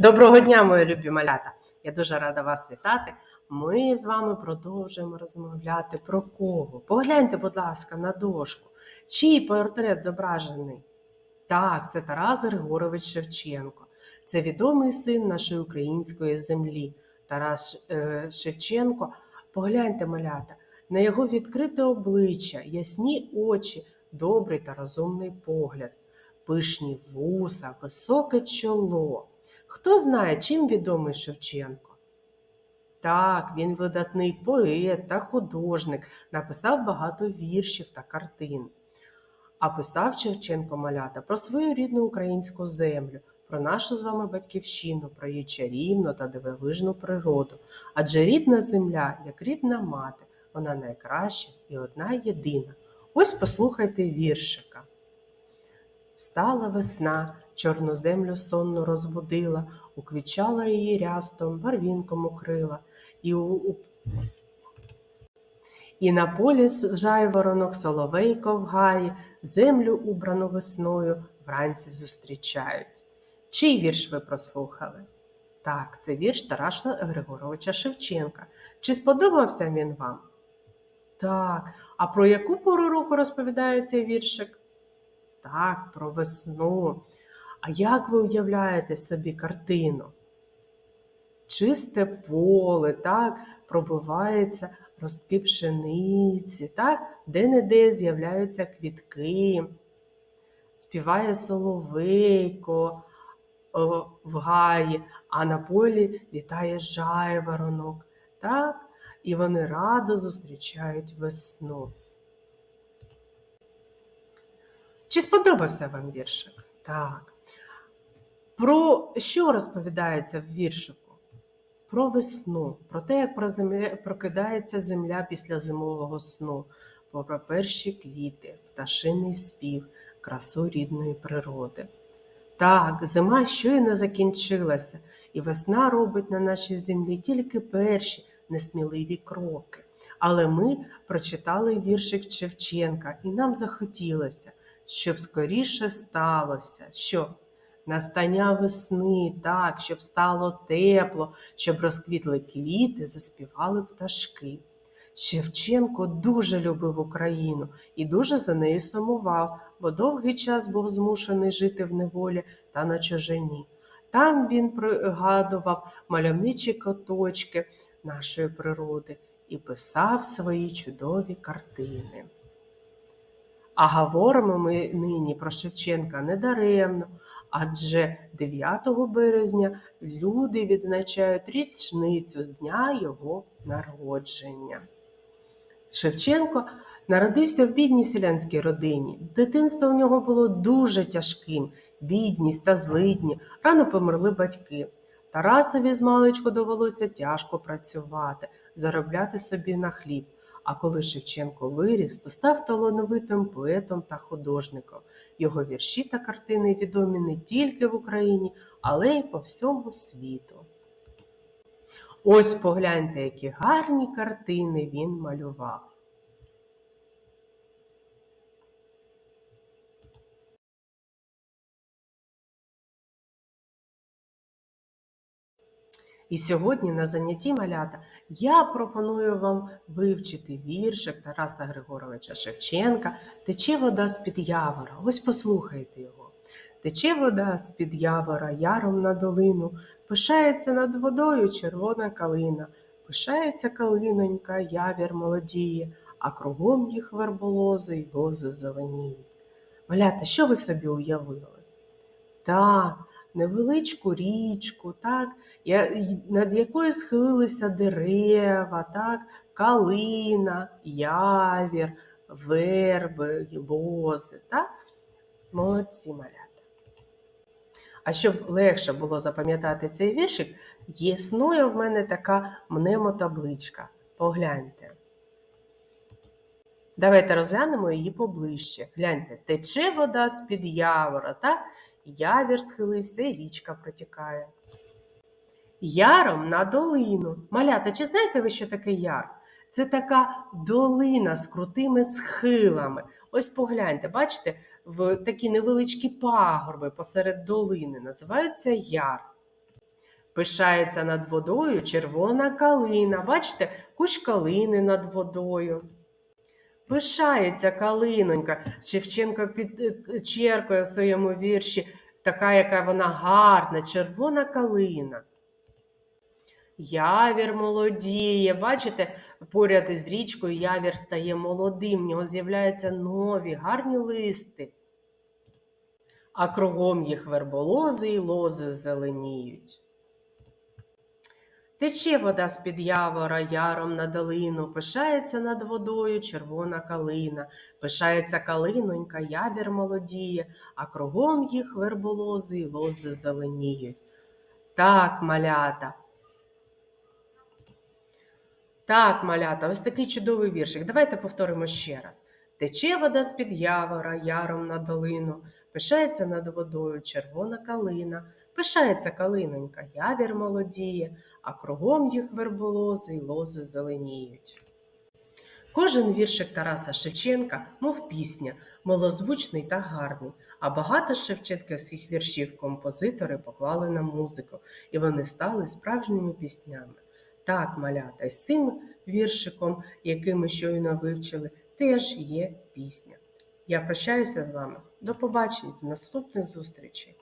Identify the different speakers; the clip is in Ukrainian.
Speaker 1: Доброго дня, мої любі малята! Я дуже рада вас вітати. Ми з вами продовжуємо розмовляти про кого. Погляньте, будь ласка, на дошку. Чий портрет зображений? Так, це Тарас Григорович Шевченко. Це відомий син нашої української землі. Тарас е, Шевченко. Погляньте, малята, на його відкрите обличчя, ясні очі, добрий та розумний погляд, пишні вуса, високе чоло. Хто знає, чим відомий Шевченко? Так, він видатний поет та художник, написав багато віршів та картин. А писав Шевченко малята про свою рідну українську землю, про нашу з вами батьківщину, про її чарівну та дивовижну природу. Адже рідна земля, як рідна мати, вона найкраща і одна єдина. Ось послухайте віршика. Встала весна, чорну землю сонно розбудила, уквічала її рястом, барвінком укрила, і, у, і на полі жайворонок соловейко в гаї, землю убрану весною вранці зустрічають. Чий вірш ви прослухали? Так, це вірш Тараса Григоровича Шевченка. Чи сподобався він вам? Так, а про яку пору року розповідає цей віршик? Так, про весну. А як ви уявляєте собі картину? Чисте поле, так, пробиваються ростки пшениці, так, де-не-де з'являються квітки, співає соловейко в гаї, а на полі літає жайворонок, так, і вони радо зустрічають весну. Чи сподобався вам віршик? Так. Про що розповідається в віршику? Про весну, про те, як про земля, прокидається земля після зимового сну, про перші квіти, пташиний спів, красу рідної природи. Так, зима щойно закінчилася, і весна робить на нашій землі тільки перші несміливі кроки. Але ми прочитали віршик Шевченка, і нам захотілося, щоб скоріше сталося, що настання весни, так, щоб стало тепло, щоб розквітли квіти, заспівали пташки. Шевченко дуже любив Україну і дуже за нею сумував, бо довгий час був змушений жити в неволі та на чужині. Там він пригадував мальовничі куточки нашої природи і писав свої чудові картини. А говоримо ми нині про Шевченка недаремно, адже 9 березня люди відзначають річницю з дня його народження. Шевченко народився в бідній селянській родині. Дитинство у нього було дуже тяжким, бідність та злидні. Рано померли батьки. Тарасові з маличку довелося тяжко працювати, заробляти собі на хліб. А коли Шевченко виріс, то став талановитим поетом та художником. Його вірші та картини відомі не тільки в Україні, але й по всьому світу. Ось погляньте, які гарні картини він малював. І сьогодні на занятті малята я пропоную вам вивчити віршик Тараса Григоровича Шевченка Тече вода з-під явора. Ось послухайте його. Тече вода з-під явора яром на долину, пишається над водою червона калина, пишається калинонька, явір молодіє, а кругом їх верболози й лози зеленіють. Малята, що ви собі уявили? Так, невеличку річку, так, над якою схилилися дерева, так, калина, явір, верби, лози. Так? Молодці малята. А щоб легше було запам'ятати цей віршик, існує в мене така мнемотабличка. Погляньте. Давайте розглянемо її поближче. Гляньте, тече вода з-під явора, так? Явір схилився і річка протікає. Яром на долину. Малята, чи знаєте ви, що таке яр? Це така долина з крутими схилами. Ось погляньте, бачите, в такі невеличкі пагорби посеред долини називаються яр. Пишається над водою червона калина. Бачите, кущ калини над водою. Пишається калинонька. Шевченко підчеркує в своєму вірші, така, яка вона гарна, червона калина. Явір молодіє. Бачите, поряд із річкою явір стає молодим, в нього з'являються нові, гарні листи. А кругом їх верболози і лози зеленіють. Тече вода з-під явора яром на долину, пишається над водою червона калина, пишається калинонька, явір молодіє, а кругом їх верболози й лози зеленіють. Так, малята. Так, малята, ось такий чудовий віршик. Давайте повторимо ще раз. Тече вода з-під явора, яром на долину, пишається над водою червона калина, пишається калинонька, явір молодіє, а кругом їх верболози й лози зеленіють. Кожен віршик Тараса Шевченка, мов пісня, милозвучний та гарний, а багато шевченківських віршів композитори поклали на музику, і вони стали справжніми піснями. Так, малята, і з цим віршиком, який ми щойно вивчили, теж є пісня. Я прощаюся з вами. До побачення, до наступних зустрічей.